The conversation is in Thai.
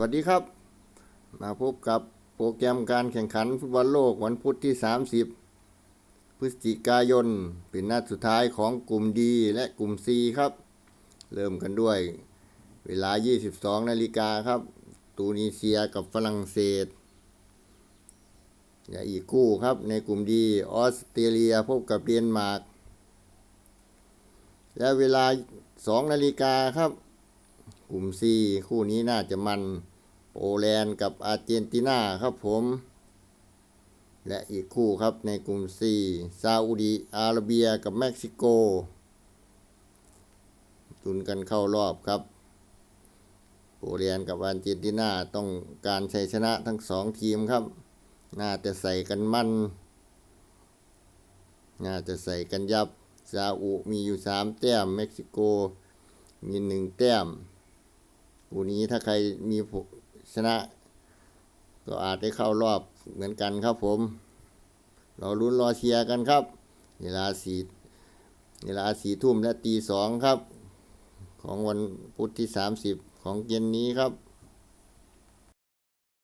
วัสดีครับ มาพบกับโปรแกรมการแข่งขันฟุตบอลโลกวันพุธที่ 30 พฤศจิกายน เป็นนัดสุดท้ายของกลุ่มดีและกลุ่ม C ครับ เริ่มกันด้วย เวลา 22 นาฬิกาครับ ตูนิเซียกับฝรั่งเศสและอีกคู่ครับในกลุ่มดีออสเตรเลียพบกับเดนมาร์กและเวลา 2 นาฬิกาครับ ลุ่ม C คู่นี้น่าจะมันโปแลนด์กับอาร์เจนตินาครับผม และอีกคู่ครับในกลุ่ม C ซาอุดีอาระเบียกับเม็กซิโกตุนกันเข้ารอบครับโปแลนด์กับอาร์เจนตินาต้องการชัยชนะทั้งสองทีมครับ น่าจะใส่กันมันน่าจะใส่กันยับซาอุมีอยู่สามแต้ม เม็กซิโกมีหนึ่งแต้ม คู่นี้ถ้าใครมีชนะ ก็อาจได้เข้ารอบเหมือนกันครับผมเราลุ้นรอเชียร์กันครับ เวลาสี่เวลาสี่ทุ่มและตีสองครับ ของวันพุธที่สามสิบของเย็นนี้ครับ